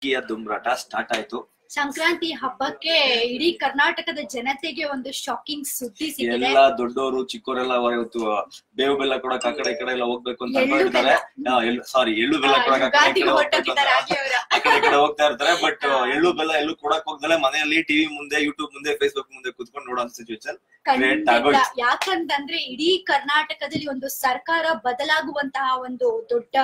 ರಾಜಕೀಯ ದುಂಬರಾಟ ಸ್ಟಾರ್ಟ್ ಆಯ್ತು. ಸಂಕ್ರಾಂತಿ ಹಬ್ಬಕ್ಕೆ ಇಡೀ ಕರ್ನಾಟಕದ ಜನತೆಗೆ ಒಂದು ಶಾಕಿಂಗ್ ಸುದ್ದಿ ಸಿಕ್ಕಿದೆ. ಎಲ್ಲ ದೊಡ್ಡವರು ಚಿಕ್ಕವರೆಲ್ಲ ಇವತ್ತು ಬೇವು ಬೆಲ್ಲ ಕೊಡಕ್ ಆ ಕಡೆ ಈ ಕಡೆ ಎಲ್ಲ ಹೋಗ್ಬೇಕು ಅಂತ ಅನ್ಕೊಂಡಿರ್ತಾರೆ ಸಾರಿ ಎಳ್ಳು ಬೆಲ್ಲ ಕೊಡಕ್ ಆ ಕಡೆ ಕಡೆ ಹೋಗ್ತಾ ಇರ್ತಾರೆ. ಬಟ್ ಎಳ್ಳು ಬೆಲ್ಲ ಎಲ್ಲೂ ಕೊಡಕ್ ಹೋಗ್ದಲೆ ಮನೆಯಲ್ಲಿ ಟಿವಿ ಮುಂದೆ ಯೂಟ್ಯೂಬ್ ಮುಂದೆ ಫೇಸ್ಬುಕ್ ಮುಂದೆ ಕುತ್ಕೊಂಡು ನೋಡೋ ಸಿಚುವೇಶನ್ ಯಾಕಂತಂದ್ರೆ ಇಡೀ ಕರ್ನಾಟಕದಲ್ಲಿ ಒಂದು ಸರ್ಕಾರ ಬದಲಾಗುವಂತಹ ಒಂದು ದೊಡ್ಡ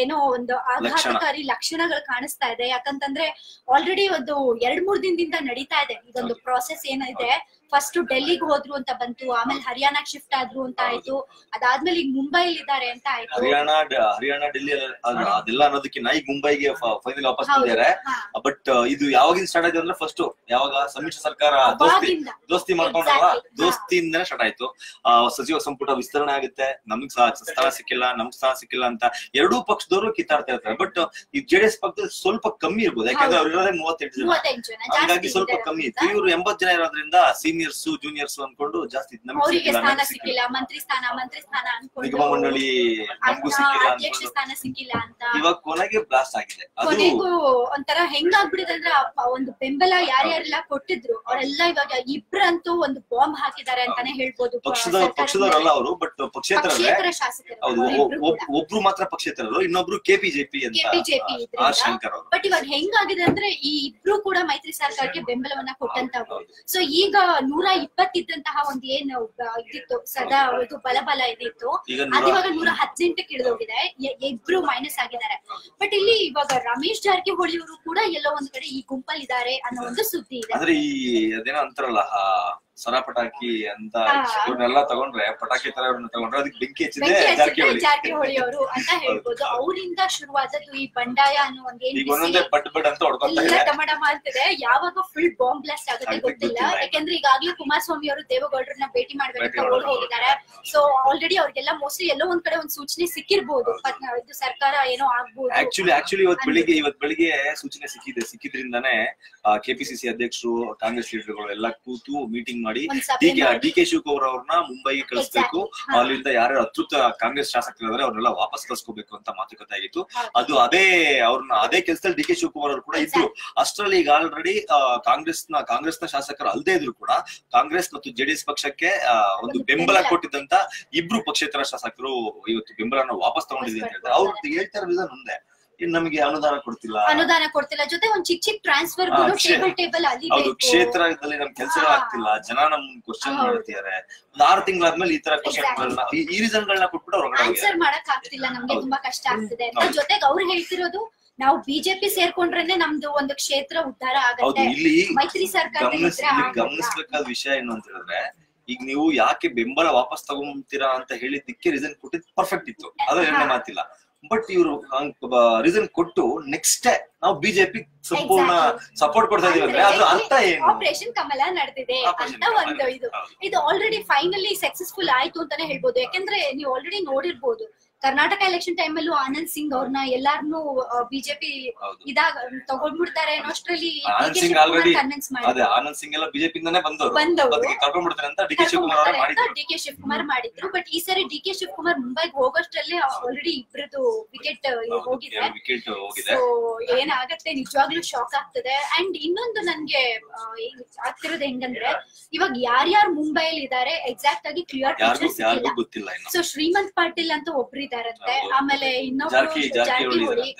ಏನೋ ಒಂದು ಆಘಾತಕಾರಿ ಲಕ್ಷಣಗಳು ಕಾಣಿಸ್ತಾ ಇದೆ. ಯಾಕಂತಂದ್ರೆ ಆಲ್ರೆಡಿ ಒಂದು ಎರಡ್ ಮೂರ್ ದಿನದಿಂದ ನಡೀತಾ ಇದೆ. ಇದೊಂದು ಪ್ರಾಸೆಸ್ ಏನಿದೆ ಫಸ್ಟ್ ಡೆಲ್ಲಿಗೆ ಹೋದ್ರು ಅಂತ ಬಂತು ಆಮೇಲೆ ಹರಿಯಾಣ ಶಿಫ್ಟ್ ಆದ್ರು ಅಂತ ಆಯ್ತು. ಅದಾದ್ಮೇಲೆ ಈಗ ಮುಂಬೈಲಿ ಇದ್ದಾರೆ ಅಂತ ಆಯ್ತು. ಹರಿಯಾಣ ಹರಿಯಾಣ ಡೆಲ್ಲಿ ಅದೆಲ್ಲ ಅನ್ನೋದಕ್ಕಿಂತ ಈಗ ಮುಂಬೈಗೆ ಫೈನಲ್ ವಾಪಸ್ ಬಂದಿದ್ದಾರೆ. ಬಟ್ ಇದು ಯಾವಾಗಿಂದ ಸ್ಟಾರ್ಟ್ ಆಯ್ತು ಅಂದ್ರೆ ಫಸ್ಟ್ ಯಾವಾಗ ಸಮ್ಮಿಶ್ರ ಸರ್ಕಾರ ದೋಸ್ತಿ ದೋಸ್ತಿ ಮಾಡ್ಕೊಂಡಲ್ಲ. ದೋಸ್ತಿಯಿಂದನೇ ಸ್ಟಾರ್ಟ್ ಆಯ್ತು. ಆ, ಸಚಿವ ಸಂಪುಟ ವಿಸ್ತರಣೆ ಆಗುತ್ತೆ. ನಮ್ಗ್ ಸಹ ಸ್ಥಾನ ಸಿಕ್ಕಿಲ್ಲ ನಮ್ಗ್ ಸ್ಥಳ ಸಿಕ್ಕಿಲ್ಲ ಅಂತ ಎರಡೂ ಪಕ್ಷದವರು ಕಿತ್ತಾಡ್ತಾ ಇರ್ತಾರೆ. ಬಟ್ ಈ ಜೆಡಿಎಸ್ ಪಕ್ಷದಲ್ಲಿ ಸ್ವಲ್ಪ ಕಮ್ಮಿ ಇರ್ಬೋದು. ಯಾಕಂದ್ರೆ ಅವ್ರ ಇರೋದೇ ಮೂವತ್ತೆಂಟು ಜನ. ಹಂಗಾಗಿ ಸ್ವಲ್ಪ ಕಮ್ಮಿ. ಇತ್ತು. ಇವ್ರು ಎಂಬತ್ ಜನ ಇರೋದ್ರಿಂದ ಸೀನಿಯರ್ಸ್ ಜೂನಿಯರ್ಸ್ ಅನ್ಕೊಂಡು ಜಾಸ್ತಿ ನಮ್ಗ್ ಅವರಿಗೆ ಸ್ಥಾನ ಸಿಕ್ಕಿಲ್ಲ. ಮಂತ್ರಿ ಸ್ಥಾನ ಮಂತ್ರಿ ಸ್ಥಾನ ಅನ್ಕೊಂಡು. ನಿಗಮ ಮಂಡಳಿ ಅಧ್ಯಕ್ಷ ಸ್ಥಾನ ಸಿಕ್ಕಿಲ್ಲ ಅಂತ. ಇವಾಗ ಕೊನೆಗೆ ಬ್ಲಾಸ್ಟ್ ಆಗಿದೆ. ಕೊನೆಗೂ ಒಂಥರ ಹೆಂಗಾಗ್ಬಿಡಿದೆ ಅಂದ್ರೆ ಒಂದು ಬೆಂಬಲ ಯಾರ್ಯಾರೆಲ್ಲ ಕೊಟ್ಟಿದ್ರು ಅವರೆಲ್ಲ ಇವಾಗ ಇಬ್ರಂತೂ ಒಂದು ಬಾಂಬ್ ಹಾಕಿದ್ದಾರೆ ಅಂತಾನೆ ಹೇಳ್ಬೋದು. ಪಕ್ಷದ ಪಕ್ಷದವರಲ್ಲ ಅವರು ಬಟ್ ಪಕ್ಷೇತರ ಶಾಸಕರು. ಒಬ್ರು ಮಾತ್ರ ಪಕ್ಷೇತರರು ಇನ್ನೊಬ್ರು ಕೆಪಿಜೆಪಿ ಅಂತ ಕೆಪಿಜೆಪಿ ಬಟ್ ಇವಾಗ ಹೆಂಗಾಗಿದೆ ಅಂದ್ರೆ ಈ ಇಬ್ರು ಕೂಡ ಮೈತ್ರಿ ಸರ್ಕಾರಕ್ಕೆ ಬೆಂಬಲವನ್ನ ಕೊಟ್ಟಂತ. ಸೊ ಈಗ ನೂರ ಇಪ್ಪತ್ತಿದ್ದಂತಹ ಒಂದು ಏನ್ ಇದಿತ್ತು ಸದಾ ಇದು ಬಲಬಲ ಇದಿತ್ತು ಅದಿವಾಗ ಅದು ನೂರ ಇವಾಗ ನೂರ ಹದಿನೆಂಟಕ್ಕೆ ಇಳಿದೋಗಿದೆ ಇಬ್ರು ಮೈನಸ್ ಆಗಿದ್ದಾರೆ. ಬಟ್ ಇಲ್ಲಿ ಇವಾಗ ರಮೇಶ್ ಜಾರಕಿಹೊಳಿ ಅವರು ಕೂಡ ಎಲ್ಲೋ ಒಂದ್ ಕಡೆ ಈ ಗುಂಪಲ್ಲಿ ಇದ್ದಾರೆ ಅನ್ನೋ ಒಂದು ಸುದ್ದಿ ಇದೆ. ಅಂದ್ರೆ ಈ ಅದೇನೋ ಅಂತಾರಲ್ಲ ಸರ ಪಟಾಕಿ ಅಂತ. ಇವ್ರನ್ನೆಲ್ಲ ತಗೊಂಡ್ರೆ ಪಟಾಕಿ ತರ ಇವ್ರನ್ನ ತಗೊಂಡ್ರೆ ಅದಕ್ಕೆ ಬೆಂಕಿ ಹೆಚ್ಚಿದೆ ಜಾರಕಿಹೊಳಿ. ಅವರು ಅಂತ ಹೇಳ್ಬೋದು. ಅವರಿಂದ ಶುರುವಾದದ್ದು ಈ ಬಂಡಾಯ ಅನ್ನೋ ಒಂದು ಏನ್ ಒಂದೊಂದೇ ಬಟ್ ಬಡ್ ಅಂತ ಹೊಡ್ಕೊಂತ ಎಲ್ಲ ಇದೆ. ಟಮಟಮ ಅಂತಿದೆ ಯಾವಾಗ ಫುಲ್ ಬಾಂಬ್ ಬ್ಲಾಸ್ಟ್ ಆಗುತ್ತೆ ಗೊತ್ತಿಲ್ಲ. ಯಾಕಂದ್ರೆ ಈಗಾಗ್ಲೇ ಕುಮಾರಸ್ವಾಮಿ ಅವರು ದೇವಗೌಡರನ್ನ ಭೇಟಿ ಮಾಡ್ಬೇಕಂತ ಓಡ್ ಹೋಗಿದ್ದಾರೆ. ಸೊ ಆಲ್ರೆಡಿ ಅವ್ರಿಗೆಲ್ಲ ಮೋಸ್ಟ್ಲಿ ಎಲ್ಲೋ ಒಂದ್ ಕಡೆ ಒಂದ್ ಸೂಚನೆ ಸಿಕ್ಕಿರ್ಬೋದು. ಇದು ಸರ್ಕಾರ ಏನೋ ಆಗ್ಬೋದು. ಆಕ್ಚುಲಿ ಆಕ್ಚುಲಿ ಇವತ್ ಬೆಳಿಗ್ಗೆ ಇವತ್ ಬೆಳಿಗ್ಗೆ ಸೂಚನೆ ಸಿಕ್ಕಿದೆ. ಸಿಕ್ಕಿದ್ರಿಂದಾನೇ ಕೆಪಿಸಿಸಿ ಅಧ್ಯಕ್ಷರು ಕಾಂಗ್ರೆಸ್ ಲೀಡರ್ಗಳು ಎಲ್ಲ ಕೂತು ಮೀಟಿಂಗ್ ಮಾಡಿ ಡಿ ಕೆ ಮಾಡಿ. ಡಿ ಕೆ ಶಿವಕುಮಾರ್ ಅವ್ರನ್ನ ಮುಂಬೈಗೆ ಕಳಿಸ್ಬೇಕು. ಅಲ್ಲಿಂದ ಯಾರು ಅತೃಪ್ತ ಕಾಂಗ್ರೆಸ್ ಶಾಸಕರಿದ್ದಾರೆ ಅವ್ರನ್ನೆಲ್ಲ ವಾಪಸ್ ಕಳಿಸ್ಕೋಬೇಕು ಅಂತ ಮಾತುಕತೆ ಆಗಿತ್ತು. ಅದು ಅದೇ ಅವ್ರನ್ನ ಅದೇ ಕೆಲಸದಲ್ಲಿ ಡಿ ಕೆ ಶಿವಕುಮಾರ್ ಅವರು ಕೂಡ ಇದ್ರು. ಅಷ್ಟರಲ್ಲಿ ಈಗ ಆಲ್ರೆಡಿ ಕಾಂಗ್ರೆಸ್ನ ಕಾಂಗ್ರೆಸ್ನ ಶಾಸಕರು ಅಲ್ಲದೆ ಇದ್ರು ಕೂಡ ಕಾಂಗ್ರೆಸ್ ಮತ್ತು ಜೆಡಿಎಸ್ ಪಕ್ಷಕ್ಕೆ ಒಂದು ಬೆಂಬಲ. ಕೊಟ್ಟಿದ್ದಂತ ಇಬ್ರು ಪಕ್ಷೇತರ ಶಾಸಕರು ಇವತ್ತು ಬೆಂಬಲನ ವಾಪಸ್ ತಗೊಂಡಿದೆ ಅಂತ ಹೇಳ್ತಾರೆ. ಅವ್ರು ಹೇಳ್ತಾ ಮುಂದೆ ನಮಗೆ ಅನುದಾನ ಕೊಡ್ತಿಲ್ಲ. ಅನುದಾನ ಕೊಡ್ತಿಲ್ಲ. ಜೊತೆ ಒಂದ್ ಚಿಕ್ಕ ಚಿಕ್ಕ ಟ್ರಾನ್ಸ್ಫರ್ ಟೇಬಲ್ ಟೇಬಲ್ ಅಲ್ಲಿ ಹೌದು. ಕ್ಷೇತ್ರದಲ್ಲಿ ನಮ್ ಕೆಲಸಗಳು ಆಗ್ತಿಲ್ಲ. ಜನ ನಮ್ ಕ್ವಶನ್. ಮಾಡ್ತಿದ್ದಾರೆ ಒಂದ್ ಆರು ತಿಂಗಳಾದ್ಮೇಲೆ ಈ ತರ ಕ್ವಶನ್. ಈ ರೀಸನ್ ಗಳನ್ನ ಕೊಟ್ಬಿಟ್ಟು ಅವ್ರ ಆನ್ಸರ್ ಮಾಡಕ್ ಆಗ್ತಿಲ್ಲ. ನಮ್ಗೆ ತುಂಬಾ ಕಷ್ಟ ಆಗ್ತಿದೆ. ಅಂತ. ಜೊತೆಗೆ ಅವ್ರು ಹೇಳ್ತಿರೋದು ನಾವು ಬಿಜೆಪಿ ಸೇರ್ಕೊಂಡ್ರೇನೆ ನಮ್ದು ಒಂದು ಕ್ಷೇತ್ರ ಉದ್ಧಾರ ಆಗುತ್ತೆ. ಇಲ್ಲಿ ಮೈತ್ರಿ ಸರ್ಕಾರ ಗಮನಿಸಬೇಕಾದ ವಿಷಯ ಏನು ಅಂತ ಹೇಳಿದ್ರೆ ಈಗ ನೀವು ಯಾಕೆ ಬೆಂಬಲ ವಾಪಸ್ ತಗೊಂತೀರಾ ಅಂತ ಹೇಳಿದ್ದಕ್ಕೆ ರೀಸನ್ ಕೊಟ್ಟಿದ್ ಪರ್ಫೆಕ್ಟ್ ಇತ್ತು. ಅದ್ರ. ಮಾತಿಲ್ಲ. ಬಟ್ ಇವರು ರೀಸನ್ ಕೊಟ್ಟು ನೆಕ್ಸ್ಟ್ ನಾವು ಬಿಜೆಪಿ ಸಂಪೂರ್ಣ ಸಪೋರ್ಟ್ ಕೊಡ್ತಾ ಇದೀವಿ ಅಂದ್ರೆ ಅರ್ಥ ಏನು? ಆಪರೇಷನ್ ಕಮಲ ನಡೆದಿದೆ. ಅಂತ. ಒಂದು ಇದು. ಇದು ಆಲ್ರೆಡಿ ಫೈನಲಿ ಸಕ್ಸಸ್ಫುಲ್ ಆಯ್ತು ಅಂತಾನೆ ಹೇಳ್ಬೋದು. ಯಾಕಂದ್ರೆ ನೀವು ಆಲ್ರೆಡಿ ನೋಡಿರ್ಬೋದು. ಕರ್ನಾಟಕ ಎಲೆಕ್ಷನ್ ಟೈಮ್ ಅಲ್ಲೂ ಆನಂದ್ ಸಿಂಗ್ ಅವ್ರನ್ನ ಎಲ್ಲಾರ್ನು ಬಿಜೆಪಿ. ಇದಾಗ ತಗೊಂಡ್ಬಿಡ್ತಾರೆ ಅನ್ನೋಷ್ಟ್ರಲ್ಲಿ ಆನಂದ್ ಸಿಂಗ್ already ಕನ್ವಿನ್ಸ್ ಅದೇ ಮಾಡಿದ್ರು ಆನಂದ್ ಸಿಂಗ್ ಎಲ್ಲ ಬಿಜೆಪಿ ಬಂದವರು. ಡಿ ಕೆ ಶಿವಕುಮಾರ್ ಮಾಡಿದ್ರು. ಬಟ್ ಈ ಸರಿ ಡಿ ಕೆ ಶಿವಕುಮಾರ್ ಮುಂಬೈಗೆ ಹೋಗೋಷ್ಟರಲ್ಲಿ ಆಲ್ರೆಡಿ ಇಬ್ರದ್ದು ವಿಕೆಟ್ ಹೋಗಿದೆ. ಏನಾಗತ್ತೆ? ನಿಜವಾಗ್ಲೂ ಶಾಕ್ ಆಗ್ತದೆ. ಅಂಡ್ ಇನ್ನೊಂದು ನನ್ಗೆ ಆಗ್ತಿರೋದು ಹೆಂಗಂದ್ರೆ ಇವಾಗ ಯಾರ್ಯಾರು ಮುಂಬೈಲಿ ಇದಾರೆ ಎಕ್ಸಾಕ್ಟ್ ಆಗಿ ಕ್ಲಿಯರ್ ಗೊತ್ತಿಲ್ಲ ಸೊ ಶ್ರೀಮಂತ್ ಪಾಟೀಲ್ ಅಂತ ಒಬ್ರು ಇದಾರಂತೆ. ಆಮೇಲೆ ಇನ್ನೊಬ್ರು ಜಾರಕಿ ಜಾರಕಿಹೊಳಿ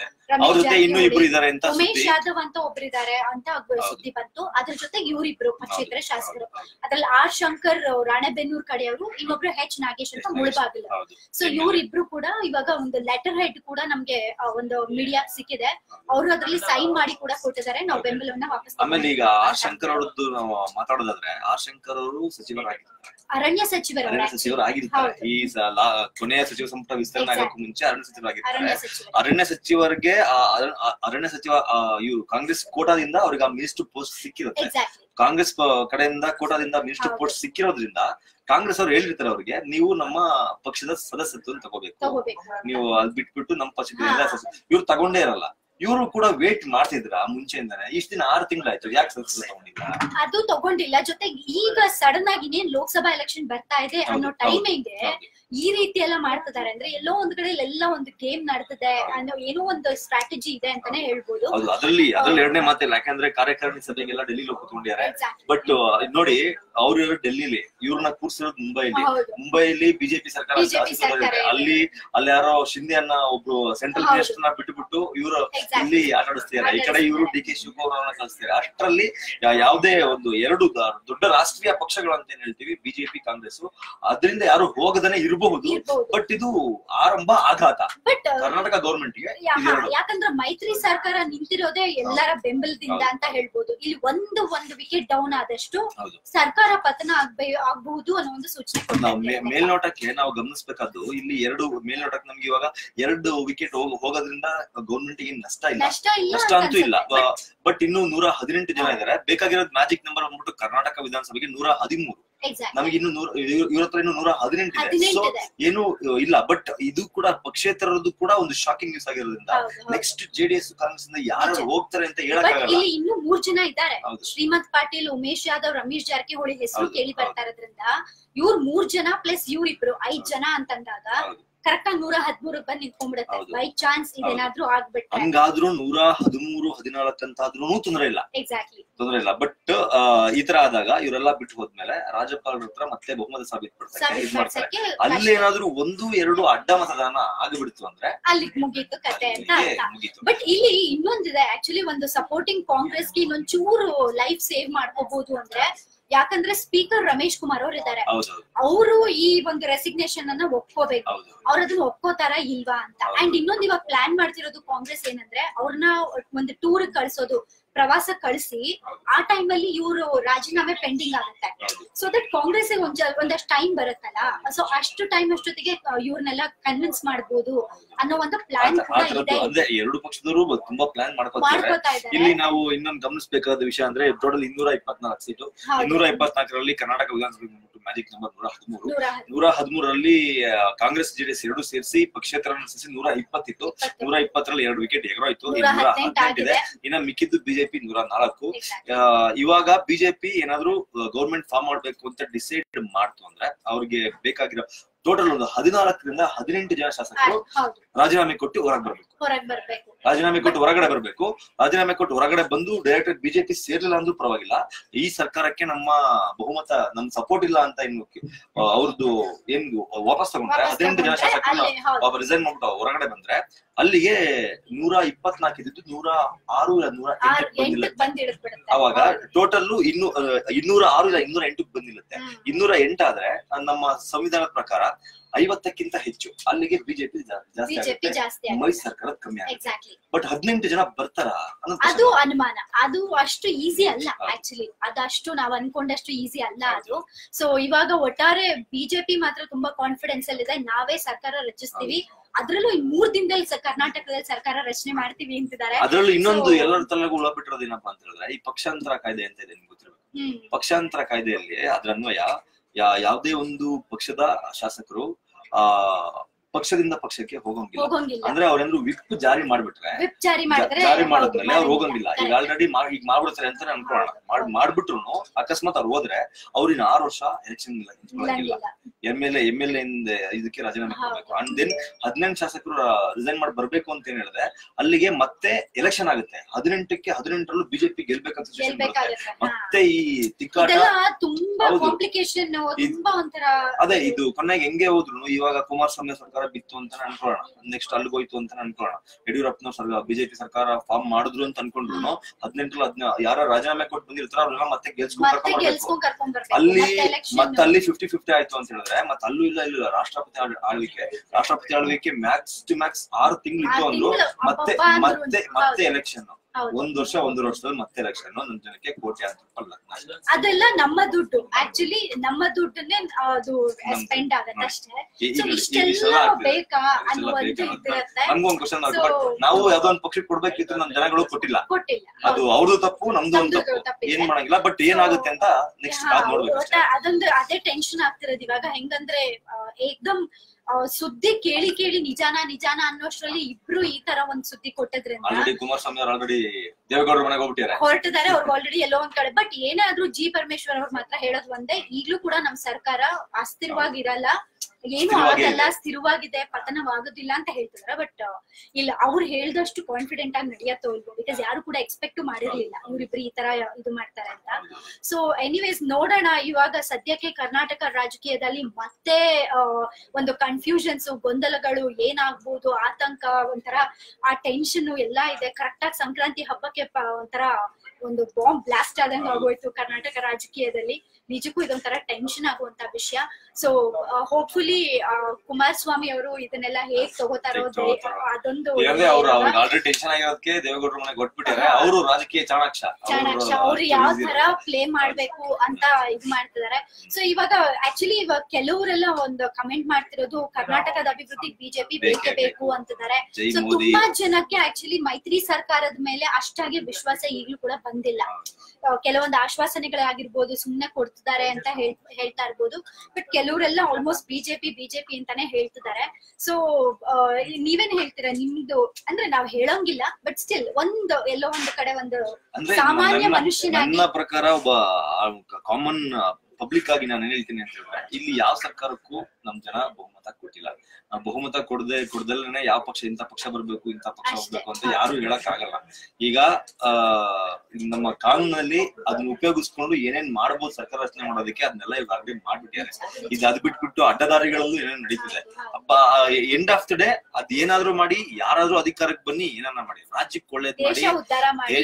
ಉಮೇಶ್ ಯಾದವ್ ಅಂತ ಒಬ್ರಿದ್ದಾರೆ ಅಂತ ಸುದ್ದಿ ಬಂತು. ಅದ್ರ ಜೊತೆಗೆ ಇವರಿಬ್ರು ಪಕ್ಷೇತರ ಶಾಸಕರು. ಅದ್ರಲ್ಲಿ ಆರ್ ಶಂಕರ್ ರಾಣೆಬೆನ್ನೂರ್ ಕಡೆಯವರು ಇನ್ನೊಬ್ರು ಹೆಚ್ ನಾಗೇಶ್ ಅಂತ ಮುಳುಬಾಗಿಲ್ಲ ಸೊ ಇವರಿಬ್ರು ಕೂಡ ಇವಾಗ ಒಂದು ಲೆಟರ್ ಹೆಡ್ ಕೂಡ ನಮ್ಗೆ ಒಂದು ಮೀಡಿಯಾ ಸಿಕ್ಕಿದೆ. ಅವರು ಅದ್ರಲ್ಲಿ ಸೈನ್ ಮಾಡಿ ಕೂಡ ಕೊಟ್ಟಿದ್ದಾರೆ. ನಾವು ಬೆಂಬಲವನ್ನ ವಾಪಸ್ ಆಮೇಲೆ ಈಗ ಆರ್ ಶಂಕರ್ ಅವರದ್ದು ಮಾತಾಡೋದಾದ್ರೆ ಆರ್ ಶಂಕರ್ ಅವರು ಸಚಿವರಾಗಿದ್ದಾರೆ. ಅರಣ್ಯ ಸಚಿವರು ಅರಣ್ಯ ಸಚಿವರಾಗಿರ್ತಾರೆ ಆಗಿರ್ತಾರೆ. ಈ ಕೊನೆಯ ಸಚಿವ ಸಂಪುಟ ವಿಸ್ತರಣೆ ಆಗೋಕೆ ಆಗೋಕ್ಕೂ ಮುಂಚೆ ಅರಣ್ಯ ಸಚಿವರಾಗಿರ್ತಾರೆ ಆಗಿರ್ತಾರೆ. ಅರಣ್ಯ ಸಚಿವರಿಗೆ ಅರಣ್ಯ ಸಚಿವ ಇವರು ಕಾಂಗ್ರೆಸ್ ಕೋಟಾದಿಂದ ಅವ್ರಿಗೆ ಆ ಮಿನಿಸ್ಟರ್ ಪೋಸ್ಟ್ ಸಿಕ್ಕಿರುತ್ತೆ. ಕಾಂಗ್ರೆಸ್ ಕಡೆಯಿಂದ ಕೋಟಾದಿಂದ ಮಿನಿಸ್ಟರ್ ಪೋಸ್ಟ್ ಸಿಕ್ಕಿರೋದ್ರಿಂದ ಕಾಂಗ್ರೆಸ್ ಅವ್ರು ಹೇಳಿರ್ತಾರೆ ಅವ್ರಿಗೆ ನೀವು ನಮ್ಮ ಪಕ್ಷದ ಸದಸ್ಯತ್ವ ತಗೋಬೇಕು. ನೀವು ಅದ್ ಬಿಟ್ಬಿಟ್ಟು ನಮ್ಮ ಪಕ್ಷದಿಂದ ಇವ್ರು ತಗೊಂಡೇ ಇರಲ್ಲ. ಇವರು ಕೂಡ ವೇಟ್ ಮಾಡ್ತಿದ್ರ ಮುಂಚೆಯಿಂದಾನೆ. ಇಷ್ಟ ದಿನ ಆರು ತಿಂಗಳಾಯ್ತು. ಯಾಕೆ ಸಕ್ಸಸ್ ತಗೊಂಡಿಲ್ಲ? ಅದು ತಗೊಂಡಿಲ್ಲ. ಜೊತೆಗೆ ಈಗ ಸಡನ್ ಆಗಿ ಇನ್ನೇನ್ ಲೋಕಸಭಾ ಎಲೆಕ್ಷನ್ ಬರ್ತಾ ಇದೆ ಅನ್ನೋ ಟೈಮಿಂಗ್ ಟೈಮಿಂಗ್ಗೆ ಈ ರೀತಿ ಎಲ್ಲ ಮಾಡ್ತಿದ್ದಾರೆ ಅಂದ್ರೆ ಎಲ್ಲೋ ಒಂದ್ ಕಡೆ ಎಲ್ಲ ಒಂದು ಗೇಮ್ ನಡ್ತಿದೆ ಅನ್ನೋ ಏನೋ ಒಂದು ಸ್ಟ್ರಾಟಜಿ ಇದೆ ಅಂತಾನೆ ಹೇಳ್ಬೋದು. ಹೌದು ಅದ್ರಲ್ಲಿ ಅದ್ರಲ್ಲಿ ಎರಡನೇ ಮಾತಿಲ್ಲ ಯಾಕಂದ್ರೆ ಕಾರ್ಯಕಾರಿಣಿ ಸಭೆಗೆಲ್ಲ ಡೆಲ್ಲಿ ಕೂತ್ಕೊಂಡಿದ್ದಾರೆ. ಬಟ್ ನೋಡಿ ಅವ್ರು ಇರೋ ಡೆಲ್ಲಿಲಿ. ಇವ್ರನ್ನ ಕೂರ್ಸಿರೋದು ಮುಂಬೈಲಿ. ಮುಂಬೈಲಿ ಬಿಜೆಪಿ ಸರ್ಕಾರ ಸರ್ಕಾರ. ಅಲ್ಲಿ ಅಲ್ಲಿ ಯಾರೋ ಶಿಂದೆ ಅನ್ನ ಒಬ್ರು ಸೆಂಟ್ರಲ್. ಮಿನಿಸ್ಟರ್ ಬಿಟ್ಟುಬಿಟ್ಟು ಇವರು. ಇಲ್ಲಿ ಆಟ ಆಡಿಸ್ತಿದ್ದಾರೆ ಈ ಕಡೆ ಇವರು ಡಿ ಕೆ ಶಿವಕುಮಾರ್ ಅವ್ರನ್ನ ಕಳಿಸ್ತಾರೆ ಅಷ್ಟರಲ್ಲಿ ಯಾವುದೇ ಒಂದು ಎರಡು ದೊಡ್ಡ ರಾಷ್ಟ್ರೀಯ ಪಕ್ಷಗಳು ಅಂತ ಏನ್ ಹೇಳ್ತೀವಿ? BJP Congress. ಅದರಿಂದ ಯಾರು ಹೋಗದನೆ ಇರಬಹುದು. ಬಟ್ ಇದು ಆರಂಭ ಆಘಾತ. ಕರ್ನಾಟಕ ಗೌರ್ಮೆಂಟ್ಗೆ. ಯಾಕಂದ್ರೆ ಮೈತ್ರಿ ಸರ್ಕಾರ ನಿಂತಿರೋದೇ ಎಲ್ಲರ ಬೆಂಬಲದಿಂದ. ಅಂತ ಹೇಳ್ಬೋದು. ಇಲ್ಲಿ ಒಂದು ಒಂದು ವಿಕೆಟ್ ಡೌನ್ ಆದಷ್ಟು ಸರ್ಕಾರ ಪತನ ಆಗಬಹುದು ಆಗ್ಬಹುದು ಅನ್ನೋ ಒಂದು ಸೂಚನೆ ನಾವು. ಮೇಲ್ನೋಟಕ್ಕೆ ನಾವು ಗಮನಿಸಬೇಕಾದ್ದು ಇಲ್ಲಿ ಎರಡು ಮೇಲ್ನೋಟಕ್ಕೆ ನಮ್ಗೆ ಇವಾಗ ಎರಡು ವಿಕೆಟ್ ಹೋಗೋದ್ರಿಂದ ಗೌರ್ಮೆಂಟ್ ಏನ್ ನಷ್ಟ ಇಲ್ಲ. ನಷ್ಟ ಅಂತೂ ಇಲ್ಲ. ಬಟ್ ಇನ್ನು ನೂರ ಹದಿನೆಂಟು ಜನ ಇದ್ದಾರೆ ಬೇಕಾಗಿರೋದು ಮ್ಯಾಜಿಕ್ ನಂಬರ್ ಬಂದ್ಬಿಟ್ಟು ಕರ್ನಾಟಕ ವಿಧಾನಸಭೆಗೆ ನೂರ ಹದಿಮೂರು. ನಮಗೆ ಇನ್ನು ನೂರ ಇವ್ರ ಹತ್ರ ಇನ್ನು ನೂರ ಹದಿನೆಂಟು ಇದೆ. ಸೊ ಏನು ಇಲ್ಲ. ಬಟ್ ಇದು ಕೂಡ ಪಕ್ಷೇತರದ್ದು ಕೂಡ ಒಂದು ಶಾಕಿಂಗ್ ನ್ಯೂಸ್ ಆಗಿರೋದ್ರಿಂದ. ನೆಕ್ಸ್ಟ್ ಜೆಡಿಎಸ್ ಕಾಂಗ್ರೆಸ್ ಇಂದ ಯಾರು ಹೋಗ್ತಾರೆ ಅಂತ ಹೇಳಕ್ ಹೇಳಕ್ಕಾಗಲ್ಲ. ಇಲ್ಲಿ ಇನ್ನು ಮೂರ್ ಜನ ಇದ್ದಾರೆ. ಶ್ರೀಮಂತ್ ಪಾಟೀಲ್ ಉಮೇಶ್ ಯಾದವ್ ರಮೇಶ್ ಜಾರಕಿಹೊಳಿ ಹೆಸರು ಕೇಳಿ. ಬರ್ತಾ ಇರೋದ್ರಿಂದ ಇವ್ರ್ ಮೂರ್ ಜನ ಪ್ಲಸ್ ಇವ್ರಿಬ್ರು ಐದ್ ಜನ ಅಂತಂದಾಗ. ಕರೆಕ್ಟ್ ಆಗಿ ನೂರ ಹದಿಮೂರಕ್ಕೆ ಬಂದ್ ನಿಂತ್ಕೊಂಡ್ಬಿಡುತ್ತೆ. ಬೈ ಚಾನ್ಸ್ ಇದೇನಾದ್ರೂ ಆಗ್ಬಿಟ್ಟು ಹಂಗಾದ್ರೂ ನೂರ ಹದಿಮೂರು ಹದಿನಾಲ್ಕು ಅಂತಾದ್ರೂ ತೊಂದ್ರೆ ಇಲ್ಲ. ಎಕ್ಸಾಕ್ಟ್ಲಿ ತೊಂದ್ರೆ ಇಲ್ಲ. ಬಟ್ ಈ ತರ ಆದಾಗ ಇವರೆಲ್ಲ ಬಿಟ್ಟು ಹೋದ್ಮೇಲೆ ರಾಜ್ಯಪಾಲರ ಹತ್ರ ಮತ್ತೆ ಬಹುಮತ ಸಾಬೀತ್ ಪಡಿಸಕ್ಕೆ ಅಲ್ಲಿ ಏನಾದ್ರೂ ಒಂದು ಎರಡು ಅಡ್ಡ ಮತದಾನ ಆಗಿಬಿಡ್ತು ಅಂದ್ರೆ ಅಲ್ಲಿ ಮುಗೀತು ಕತೆ ಅಂತ ಬಟ್ ಇಲ್ಲಿ ಇನ್ನೊಂದಿದೆ. ಆಕ್ಚುಲಿ ಒಂದು ಸಪೋರ್ಟಿಂಗ್ ಕಾಂಗ್ರೆಸ್ಗೆ ಇನ್ನೊಂದ್ ಚೂರು ಲೈಫ್ ಸೇವ್ ಮಾಡ್ಕೋಬಹುದು ಅಂದ್ರೆ ಯಾಕಂದ್ರೆ ಸ್ಪೀಕರ್ ರಮೇಶ್ ಕುಮಾರ್ ಅವ್ರು ಇದ್ದಾರೆ ಅವರು ಈ ಒಂದು ರೆಸಿಗ್ನೇಷನ್ ಅನ್ನ ಒಪ್ಕೋಬೇಕು. ಅವ್ರ ಅದನ್ನ ಒಪ್ಕೋತಾರ ಇಲ್ವಾ ಅಂತ. ಅಂಡ್ ಇನ್ನೊಂದ್ ಇವಾಗ ಪ್ಲಾನ್ ಮಾಡ್ತಿರೋದು ಕಾಂಗ್ರೆಸ್ ಏನಂದ್ರೆ ಅವ್ರನ್ನ ಒಂದು ಟೂರ್ ಕಳ್ಸೋದು. ಪ್ರವಾಸ ಕಳಿಸಿ ಆ ಟೈಮ್ ಅಲ್ಲಿ ಇವರು ರಾಜೀನಾಮೆ ಪೆಂಡಿಂಗ್ ಆಗುತ್ತೆ. ಸೊ ದಟ್ ಕಾಂಗ್ರೆಸ್ ಒಂದ್ ಒಂದಷ್ಟು ಟೈಮ್ ಬರುತ್ತಲ್ಲ? ಸೊ ಅಷ್ಟು ಟೈಮ್ ಅಷ್ಟೊತ್ತಿಗೆ ಇವ್ರನ್ನೆಲ್ಲ ಕನ್ವಿನ್ಸ್ ಮಾಡಬಹುದು ಅನ್ನೋ ಒಂದು ಪ್ಲಾನ್ ಅಂದ್ರೆ ಎರಡು ಪಕ್ಷದವರು ತುಂಬಾ ಪ್ಲಾನ್ ಮಾಡ್ಕೊತಾರೆ ಇಲ್ಲಿ ನಾವು ಇನ್ನೊಂದು ಗಮನಿಸಬೇಕಾದ ವಿಷಯ ಅಂದ್ರೆ ಟೋಟಲ್ ಇನ್ನೂರ ಇಪ್ಪತ್ನಾಲ್ಕು ಸೀಟು. ಇನ್ನೂರ ಇಪ್ಪತ್ನಾಲ್ಕರಲ್ಲಿ ಕರ್ನಾಟಕ ವಿಧಾನಸಭೆ ಮ್ಯಾಜಿಕ್ ನಂಬರ್ ನೂರ ಹದಿಮೂರು. ನೂರ ಹದಿಮೂರರಲ್ಲಿ ಕಾಂಗ್ರೆಸ್ ಜೆಡಿಎಸ್ ಎರಡು ಸೇರಿಸಿ ಪಕ್ಷೇತರ ಸೇರಿಸಿ ನೂರ ಇಪ್ಪತ್ತಿತ್ತು ಇಪ್ಪತ್ತು. ನೂರ ಇಪ್ಪತ್ತರಲ್ಲಿ ಎರಡು ವಿಕೆಟ್ ಎಗರೋಯ್ತು. ನೂರ ಹದಿನೆಂಟು ಇನ್ನ ಮಿಕ್ಕಿದ್ದು ಬಿಜೆಪಿ ನೂರ ನಾಲ್ಕು. ಇವಾಗ ಬಿಜೆಪಿ ಏನಾದ್ರು ಗೌರ್ಮೆಂಟ್ ಫಾರ್ಮ್ ಮಾಡ್ಬೇಕು ಅಂತ ಡಿಸೈಡ್ ಮಾಡ್ತು ಅಂದ್ರೆ ಅವ್ರಿಗೆ ಬೇಕಾಗಿರೋ ಟೋಟಲ್ ಒಂದು ಹದಿನಾಲ್ಕರಿಂದ ಹದಿನೆಂಟು ಜನ ಶಾಸಕರು ರಾಜೀನಾಮೆ ಕೊಟ್ಟು ಹೊರಗೆ ಬರ್ಬೇಕು. ರಾಜೀನಾಮೆ ಕೊಟ್ಟು ಹೊರಗಡೆ ಬರ್ಬೇಕು. ರಾಜೀನಾಮೆ ಕೊಟ್ಟು ಹೊರಗಡೆ ಬಂದು ಡೈರೆಕ್ಟ್ ಬಿಜೆಪಿ ಸೇರ್ಲಿಲ್ಲ ಅಂದ್ರೂ ಪರವಾಗಿಲ್ಲ. ಈ ಸರ್ಕಾರಕ್ಕೆ ನಮ್ಮ ಬಹುಮತ ನಮ್ ಸಪೋರ್ಟ್ ಇಲ್ಲ ಅಂತ ಇನ್ನು ಅವ್ರದ್ದು ಏನ್ ವಾಪಸ್ ತಗೊಂಡ್ರೆ ಹದಿನೆಂಟು ಜನ ಶಾಸಕರು ರಿಸೈನ್ ಮಾಡ್ಬಿಟ್ಟು ಹೊರಗಡೆ ಬಂದ್ರೆ ಅಲ್ಲಿಗೆ ನೂರ ಇಪ್ಪತ್ನಾಲ್ಕು ಇದ್ದಿದ್ದು ನೂರ ಆರು ಇಲ್ಲ ನೂರ ಎಂಟಕ್ಕೆ ಬಂದಿಲ್ಲ ಅವಾಗ ಟೋಟಲ್ ಇನ್ನು ಇನ್ನೂರ ಆರು ಇಲ್ಲ ಇನ್ನೂರ ಎಂಟಕ್ಕೆ ಬಂದಿರುತ್ತೆ. ಇನ್ನೂರ ಎಂಟಾದ್ರೆ ನಮ್ಮ ಸಂವಿಧಾನದ ಪ್ರಕಾರ ಐವತ್ತಕ್ಕಿಂತ ಹೆಚ್ಚು. ಅಲ್ಲಿಗೆ ಬಿಜೆಪಿ ಜಾಸ್ತಿ ಬಿಜೆಪಿ ಜಾಸ್ತಿ ಮೈಸೂರು ಸರ್ಕಾರ ಕಮ್ಮಿ ಆಗುತ್ತೆ. ಎಕ್ಸಾಕ್ಟ್ಲಿ ಬಟ್ ಹದಿನೆಂಟು ಜನ ಬರ್ತಾರ ಅದು. ಅನುಮಾನ. ಅದು ಅಷ್ಟು ಈಸಿ ಅಲ್ಲ ಆಕ್ಚುಲಿ ಅದಷ್ಟು ನಾವ್ ಅನ್ಕೊಂಡಷ್ಟು ಈಸಿ ಅಲ್ಲ ಅದು. ಸೊ ಇವಾಗ ಒಟ್ಟಾರೆ ಬಿಜೆಪಿ ಮಾತ್ರ ತುಂಬಾ ಕಾನ್ಫಿಡೆನ್ಸ್ ಅಲ್ಲಿ ಇದೆ. ನಾವೇ ಸರ್ಕಾರ ರಚಿಸ್ತೀವಿ. ಅದ್ರಲ್ಲೂ ಈ ಮೂರ್ ದಿನದಲ್ಲಿ ಕರ್ನಾಟಕದಲ್ಲಿ ಸರ್ಕಾರ ರಚನೆ ಮಾಡ್ತೀವಿ ಅಂತಿದ್ದಾರೆ. ಅದ್ರಲ್ಲೂ ಇನ್ನೊಂದು ಎಲ್ಲರ ತಲೆಗೂ ಉಳ ಏನಪ್ಪಾ ಅಂತ ಹೇಳಿದ್ರೆ ಈ ಪಕ್ಷಾಂತರ ಕಾಯ್ದೆ ಅಂತ ಇದೆ ನಿಮ್ಗೆ ಗೊತ್ತಿರಬೇಕು. ಪಕ್ಷಾಂತರ ಕಾಯ್ದೆಯಲ್ಲಿ ಅದ್ರ ಅನ್ವಯ ಯಾವುದೇ ಒಂದು ಪಕ್ಷದ ಶಾಸಕರು ಆ ಪಕ್ಷದಿಂದ ಪಕ್ಷಕ್ಕೆ ಹೋಗಂಗಿಲ್ಲ. ಅಂದ್ರೆ ಅವ್ರೇನ್ರು ವಿಪ್ ಜಾರಿ ಮಾಡ್ಬಿಟ್ರೆ ಜಾರಿ ಮಾಡಿದ್ಮೇಲೆ ಅವ್ರು ಹೋಗಂಗಿಲ್ಲ. ಈಗ. ಆಲ್ರೆಡಿ ಈಗ ಮಾಡ್ಬಿಡ್ತಾರೆ ಅಂತ ಅನ್ಕೊಳ್ಳೋಣ. ಮಾಡ್ ಮಾಡ್ಬಿಟ್ರು ಅಕಸ್ಮಾತ್ ಅವ್ರು ಹೋದ್ರೆ ಅವ್ರಿನ ಆರು ವರ್ಷ ಎಲೆಕ್ಷನ್ ಇಲ್ಲ. M L A M L A ಇದಕ್ಕೆ ರಾಜೀನಾಮೆ. ಕೊಡ್ಬೇಕು. ಅಂಡ್ ದೆನ್ ಹದಿನೆಂಟು ಶಾಸಕರು ರಿಸೈನ್ ಮಾಡಿ ಬರ್ಬೇಕು ಅಂತ ಏನ್ ಹೇಳಿದ್ರೆ ಅಲ್ಲಿಗೆ ಮತ್ತೆ ಎಲೆಕ್ಷನ್ ಆಗುತ್ತೆ. ಹದಿನೆಂಟಕ್ಕೆ ಹದಿನೆಂಟರಲ್ಲೂ ಬಿಜೆಪಿ ಗೆಲ್ಬೇಕಂತ. ಮತ್ತೆ ಈ ತಿಕ್ಕಾಟ ಅದೇ ಇದು ಕೊನೆಗೆ ಹೆಂಗೆ ಹೋದ್ರು ಇವಾಗ ಕುಮಾರಸ್ವಾಮಿ ಸರ್ಕಾರ ಬಿತ್ತು ಅಂತ ಅನ್ಕೊಳ್ಳೋಣ. ನೆಕ್ಸ್ಟ್ ಅಲ್ಲಿಗೋಯ್ತು ಅಂತ ಅನ್ಕೊಳ್ಳೋಣ. ಯಡಿಯೂರಪ್ಪನ ಸರ್ಕಾರ ಬಿಜೆಪಿ ಸರ್ಕಾರ ಫಾರ್ಮ್ ಮಾಡಿದ್ರು ಅಂತ ಅನ್ಕೊಂಡ್ರು ಹದಿನೆಂಟರಲ್ಲಿ ಹದಿನ ಯಾರ ರಾಜೀನಾಮೆ ಕೊಟ್ಟು ಬಂದಿರ್ತಾರ ಅವ್ರೆಲ್ಲ ಮತ್ತೆ ಗೆಲ್ಸ್ಕೊಂಡ್ ಅಲ್ಲಿ ಮತ್ತೆ ಅಲ್ಲಿ ಫಿಫ್ಟಿ ಫಿಫ್ಟಿ ಆಯ್ತು ಅಂತ ಹೇಳಿದ್ರೆ ಮತ್ತೆ ಅಲ್ಲೂ ಇಲ್ಲ ಇಲ್ಲ ರಾಷ್ಟ್ರಪತಿ ಆಳ್- ಆಳ್ವಿಕೆ. ರಾಷ್ಟ್ರಪತಿ ಆಳ್ವಿಕೆ ಮ್ಯಾಕ್ಸ್ ಟು ಮ್ಯಾಕ್ಸ್ ಆರು ತಿಂಗಳು. ಇತ್ತು ಅಂದ್ರು ಮತ್ತೆ ಮತ್ತೆ ಮತ್ತೆ ಎಲೆಕ್ಷನ್. ಒಂದ್ ವರ್ಷ ಒಂದ್ ವರ್ಷದಲ್ಲಿ ಮತ್ತೆ ಎಲೆಕ್ಷನ್ ನಮ್ ಜನಕ್ಕೆ ಕೋಟಿ ಅಂತ ಅದೆಲ್ಲ ನಮ್ಮ ದುಡ್ಡು. ಆಕ್ಚುಲಿ ನಮ್ಮ ದುಡ್ಡನ್ನೇ ಅದು ಸ್ಪೆಂಡ್ ಆಗತ್ತೆ ಅಷ್ಟೇ. ಇಷ್ಟೆಲ್ಲ ಬೇಕಾ ಇಷ್ಟೆಲ್ಲ ಅನ್ನೋ ಒಂದು ಬೇಕಾ ಅಂತ. ಇದಿರುತ್ತೆ. ನಮ್ಗೂ ಒಂದ್ ಕ್ವಶನ್ ನಾವು ಯಾವ್ದೋ ಒಂದ್ ಪಕ್ಷಕ್ಕೆ ಕೊಡ್ಬೇಕಿತ್ತು ನಮ್ ಜನಗಳು ಕೊಟ್ಟಿಲ್ಲ. ಅದು ಅವ್ರದ್ದು ತಪ್ಪು ನಮ್ದು ಒಂದು ತಪ್ಪು. ಏನ್ ಮಾಡಂಗಿಲ್ಲ ಬಟ್ ಏನಾಗುತ್ತೆ ಅಂತ ನೆಕ್ಸ್ಟ್ ನೋಡ್ಬೇಕು ಅದೊಂದು ಅದೇ ಟೆನ್ಷನ್ ಆಗ್ತಿರೋದು ಇವಾಗ. ಹೆಂಗಂದ್ರೆ ಏಕ್ದಮ್ ಸುದ್ದಿ ಕೇಳಿ ಕೇಳಿ ನಿಜಾನ ನಿಜಾನ ಅನ್ನೋಷ್ಟ್ರಲ್ಲಿ ಇಬ್ರು ಈ ತರ ಒಂದ್ ಸುದ್ದಿ ಕೊಟ್ಟದ್ರಿಂದ ಆಲ್ರೆಡಿ ಕುಮಾರಸ್ವಾಮಿ ಅವ್ರು ಆಲ್ರೆಡಿ ದೇವೇಗೌಡರ ಮನೆಗೆ ಹೋಗ್ಬಿಟ್ಟಿದ್ದಾರೆ. ಹೊರಟಿದ್ದಾರೆ ಅವ್ರಿಗೆ ಆಲ್ರೆಡಿ ಎಲ್ಲೋ ಒಂದ್ ಕಡೆ. ಬಟ್ ಏನಾದ್ರೂ ಜಿ ಪರಮೇಶ್ವರ್ ಅವ್ರ ಮಾತ್ರ ಹೇಳೋದು ಒಂದೇ. ಈಗ್ಲೂ ಕೂಡ ನಮ್ ಸರ್ಕಾರ ಅಸ್ಥಿರವಾಗಿರಲ್ಲ. ಏನು ಆಗಲ್ಲ ಸ್ಥಿರವಾಗಿದೆ ಪತನವಾಗೋದಿಲ್ಲ ಅಂತ ಹೇಳ್ತಿದಾರೆ ಬಟ್ ಇಲ್ಲ ಅವ್ರು ಹೇಳ್ದಷ್ಟು ಕಾನ್ಫಿಡೆಂಟ್ ಆಗಿ ನಡೆಯತ್ತೋ ಇಲ್ವೋ ಬಿಕಾಸ್ ಯಾರು ಕೂಡ ಎಕ್ಸ್ಪೆಕ್ಟ್ ಮಾಡಿರ್ಲಿಲ್ಲ ಇವ್ರಿಬ್ರು ಈ ತರ ಇದು ಮಾಡ್ತಾರೆ ಅಂತ. ಸೊ ಎನಿವೇಸ್ ನೋಡೋಣ ಇವಾಗ ಸದ್ಯಕ್ಕೆ ಕರ್ನಾಟಕ ರಾಜಕೀಯದಲ್ಲಿ ಮತ್ತೆ ಒಂದು ಕನ್ಫ್ಯೂಷನ್ಸ್ ಗೊಂದಲಗಳು ಏನಾಗ್ಬೋದು ಆತಂಕ ಒಂಥರ ಆ ಟೆನ್ಷನ್ ಎಲ್ಲ ಇದೆ. ಕರೆಕ್ಟ್ ಆಗಿ ಸಂಕ್ರಾಂತಿ ಹಬ್ಬಕ್ಕೆ ಒಂಥರ ಒಂದು ಬಾಂಬ್ ಬ್ಲಾಸ್ಟ್ ಆದಂಗೆ ಆಗೋಯ್ತು ಕರ್ನಾಟಕ ರಾಜಕೀಯದಲ್ಲಿ. ನಿಜಕ್ಕೂ ಇದೊಂಥರ ಟೆನ್ಷನ್ ಆಗುವಂತ ವಿಷಯ. ಸೊ ಹೋಪ್ಫುಲಿ ಕುಮಾರಸ್ವಾಮಿ ಅವರು ಇದನ್ನೆಲ್ಲ ಹೇಗ್ ತಗೋತಾರೋ. ಅದೊಂದು ಅವ್ರು ರಾಜಕೀಯ ಚಾಣಾಕ್ಷ. ಚಾಣಾಕ್ಷ. ಅವ್ರು ಯಾವ ತರ ಪ್ಲೇ ಮಾಡ್ಬೇಕು ಅಂತ ಇದ್ ಮಾಡ್ತಿದಾರೆ ಸೊ ಇವಾಗ ಆಕ್ಚುಲಿ ಇವಾಗ ಕೆಲವರೆಲ್ಲ ಒಂದು ಕಮೆಂಟ್ ಮಾಡ್ತಿರೋದು ಕರ್ನಾಟಕದ ಅಭಿವೃದ್ಧಿಗೆ ಬಿಜೆಪಿ ಬೇಕೇ ಬೇಕೇ ಬೇಕು ಅಂತಿದ್ದಾರೆ. ಸೊ ತುಂಬಾ ಜನಕ್ಕೆ ಆಕ್ಚುಲಿ ಮೈತ್ರಿ ಸರ್ಕಾರದ ಮೇಲೆ ಅಷ್ಟಾಗಿ ವಿಶ್ವಾಸ ಈಗಲೂ ಕೂಡ ಬಂದಿಲ್ಲ. ಕೆಲವೊಂದು ಆಶ್ವಾಸನೆಗಳಾಗಿರ್ಬೋದು ಸುಮ್ನೆ ಕೊಡ್ತಿದ್ದಾರೆ ಅಂತ ಹೇಳ್ತಾ ಇರ್ಬೋದು. ಬಟ್ ಕೆಲವರೆಲ್ಲ ಆಲ್ಮೋಸ್ಟ್ ಬಿಜೆಪಿ ಬಿಜೆಪಿ ಅಂತಾನೆ ಹೇಳ್ತಿದ್ದಾರೆ. ಸೊ ನೀವೇನ್ ಹೇಳ್ತೀರಾ ನಿಮ್ದು? ಅಂದ್ರೆ ನಾವ್ ಹೇಳೋಂಗಿಲ್ಲ ಬಟ್ ಸ್ಟಿಲ್ ಒಂದು ಎಲ್ಲೋ ಒಂದು ಕಡೆ ಒಂದು ಸಾಮಾನ್ಯ ಮನುಷ್ಯನಾಗಿ ನನ್ನ ಪ್ರಕಾರ ಒಬ್ಬ ಕಾಮನ್ ಪಬ್ಲಿಕ್ ಆಗಿ ನಾನು ಏನ್ ಹೇಳ್ತೀನಿ ಅಂತ ಹೇಳಿದ್ರೆ ಇಲ್ಲಿ ಯಾವ ಸರ್ಕಾರಕ್ಕೂ ನಮ್ ಜನ ಬಹುಮತ ಕೊಟ್ಟಿಲ್ಲ. ಬಹುಮತ ಕೊಡದೆ ಕೊಡ್ದಲ್ಲೇನೆ ಯಾವ ಪಕ್ಷ ಇಂಥ ಪಕ್ಷ ಬರ್ಬೇಕು ಇಂಥ ಪಕ್ಷ. ಹೋಗ್ಬೇಕು ಅಂತ ಯಾರು ಹೇಳಕ್ ಆಗಲ್ಲ ಈಗ ಆ ನಮ್ಮ ಕಾನೂನಲ್ಲಿ ಅದನ್ನ ಉಪಯೋಗಿಸ್ಕೊಂಡು ಏನೇನ್ ಮಾಡ್ಬೋದು ಸರ್ಕಾರ ರಚನೆ ಮಾಡೋದಕ್ಕೆ ಅದನ್ನೆಲ್ಲ ಇವಾಗ ಆಗ್ಲಿ ಮಾಡ್ಬಿಟ್ಟಿದ್ದಾರೆ. ಇದು ಅದ್ ಬಿಟ್ಬಿಟ್ಟು ಅಡ್ಡದಾರಿಗಳಲ್ಲೂ ಏನೇನ್ ನಡೀತಿದೆ. ಅಪ್ಪ ಎಂಡ್ ಆಫ್ ದ ಡೇ ಅದ್ ಏನಾದ್ರು ಮಾಡಿ ಯಾರಾದ್ರೂ ಅಧಿಕಾರಕ್ಕೆ ಬನ್ನಿ ಏನಾರ ಮಾಡಿ. ರಾಜ್ಯಕ್ಕೆ ಒಳ್ಳೇದ್ ಮಾಡಿ ಮಾಡಿ.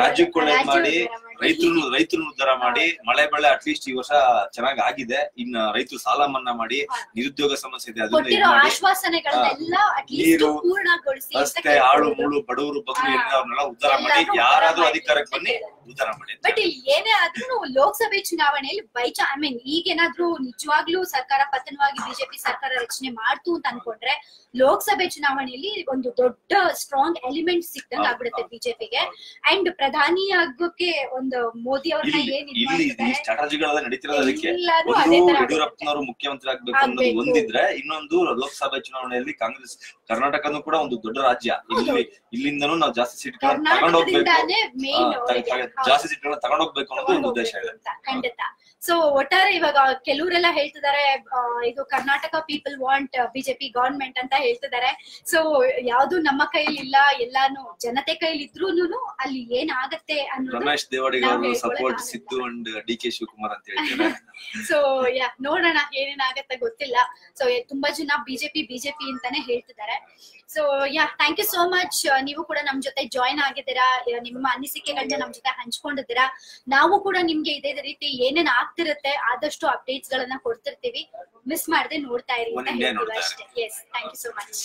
ರಾಜ್ಯಕ್ಕೆ ಒಳ್ಳೇದ್ ಮಾಡಿ ರೈತರು ಮಾಡಿ. ರೈತರು ಉದ್ಧಾರ ಮಾಡಿ ಮಳೆ ಬೆಳೆ ಅಟ್ಲೀಸ್ಟ್ ಈ ವರ್ಷ ಚೆನ್ನಾಗ್ ಆಗಿದೆ. ಇನ್ನ ರೈತರು ಸಾಲ ಮನ್ನಾ ಮಾಡಿ ನಿರುದ್ಯೋಗ ಸಮಸ್ಯೆ ಇದೆ ಅದನ್ನ ಇದ್ ಎಲ್ಲ ಅಟ್ಲೀಸ್ಟ್ ಪೂರ್ಣಗೊಳಿಸಿ ರಸ್ತೆ. ಮೂಳು ಬಡವರು ಬಗ್ಗೆ ಅವ್ರನ್ನೆಲ್ಲ ಉದ್ಧಾರ ಮಾಡಿ ಯಾರಾದ್ರೂ ಅಧಿಕಾರಕ್ಕೆ ಬನ್ನಿ. ಉದ್ಧಾರ ಮಾಡಿ ಬಟ್ ಇಲ್ಲಿ ಏನೇ ಆದ್ರೂ ಲೋಕಸಭೆ ಚುನಾವಣೆಯಲ್ಲಿ ಬೈ ಐ ಮೀನ್ ಈಗೇನಾದ್ರೂ ನಿಜವಾಗ್ಲೂ ಸರ್ಕಾರ ಪತನವಾಗಿ ಬಿಜೆಪಿ ಸರ್ಕಾರ ರಚನೆ ಮಾಡ್ತು ಅಂತ ಅನ್ಕೊಂಡ್ರೆ ಲೋಕಸಭೆ ಚುನಾವಣೆಯಲ್ಲಿ ಒಂದು ದೊಡ್ಡ ಸ್ಟ್ರಾಂಗ್ ಎಲಿಮೆಂಟ್ ಸಿಕ್ಕಂಗ್ ಆಗ್ಬಿಡುತ್ತೆ ಬಿಜೆಪಿಗೆ ಅಂಡ್ ಪ್ರಧಾನಿ ಆಗೋಕೆ ಒಂದು ಮೋದಿ ಅವ್ರನ್ನ ಏನ್ ಯಡಿಯೂರಪ್ಪನವರು ಮುಖ್ಯಮಂತ್ರಿ ಆಗ್ಬೇಕು ಅನ್ನೋದು ಒಂದಿದ್ರೆ ಇನ್ನೊಂದು ಲೋಕಸಭೆ ಚುನಾವಣೆಯಲ್ಲಿ ಕಾಂಗ್ರೆಸ್ ಕರ್ನಾಟಕನು ಕೂಡ ಒಂದು ದೊಡ್ಡ ರಾಜ್ಯ. ಇಲ್ಲಿ ಇಲ್ಲಿಂದನೂ ನಾವು ಜಾಸ್ತಿ ಸೀಟ್ ತಗೊಂಡೋಗ್ಬೇಕು. ಜಾಸ್ತಿ ಸೀಟ್ಗಳನ್ನ ತಗೊಂಡೋಗ್ಬೇಕು ಅನ್ನೋದು ಒಂದು ಉದ್ದೇಶ ಇದೆ. ಖಂಡಿತ. ಸೊ ಒಟ್ಟಾರೆ ಇವಾಗ ಕೆಲವರೆಲ್ಲ ಹೇಳ್ತಿದ್ದಾರೆ ಇದು Karnataka people want BJP government ಅಂತ ಹೇಳ್ತಿದ್ದಾರೆ. ಸೊ ಯಾವ್ದು ನಮ್ಮ ಕೈಲಿ ಇಲ್ಲ ಎಲ್ಲಾನು ಜನತೆ ಕೈಲಿ ಇದ್ರೂನು ಅಲ್ಲಿ ಏನಾಗತ್ತೆ ಅನ್ನೋದು ರಮೇಶ್ ದೇವಾಡಿಗ ನಾವ್ ಅವರು ಹೇಳ್ಕೊಳಕ್ support Siddu and D K Shivakumar ಅಂತ ಹೇಳ್ತಾರೆ ಸೊ ಯಾ ನೋಡೋಣ ಏನೇನಾಗತ್ತೆ ಗೊತ್ತಿಲ್ಲ. ಸೊ ತುಂಬಾ ಜನ ಬಿಜೆಪಿ ಬಿಜೆಪಿ ಅಂತಾನೆ ಹೇಳ್ತಿದ್ದಾರೆ. So yeah thank you so much ನೀವು ಕೂಡ ನಮ್ ಜೊತೆ ಜಾಯಿನ್ ಆಗಿದ್ದೀರಾ? ನಿಮ್ಮ ಅನಿಸಿಕೆಗಳನ್ನ ನಮ್ ಜೊತೆ ಹಂಚ್ಕೊಂಡಿದ್ದೀರಾ? ನಾವು ಕೂಡ ನಿಮ್ಗೆ ಇದೇ ರೀತಿ ಏನೇನ್ ಆಗ್ತಿರುತ್ತೆ ಆದಷ್ಟು ಅಪ್ಡೇಟ್ಸ್ ಗಳನ್ನ ಕೊಡ್ತಿರ್ತೀವಿ. ಮಿಸ್ ಮಾಡದೆ ನೋಡ್ತಾ ಇರಿ ಅಂತ ಹೇಳ್ತೀವಿ ಅಷ್ಟೇ. Yes thank you so much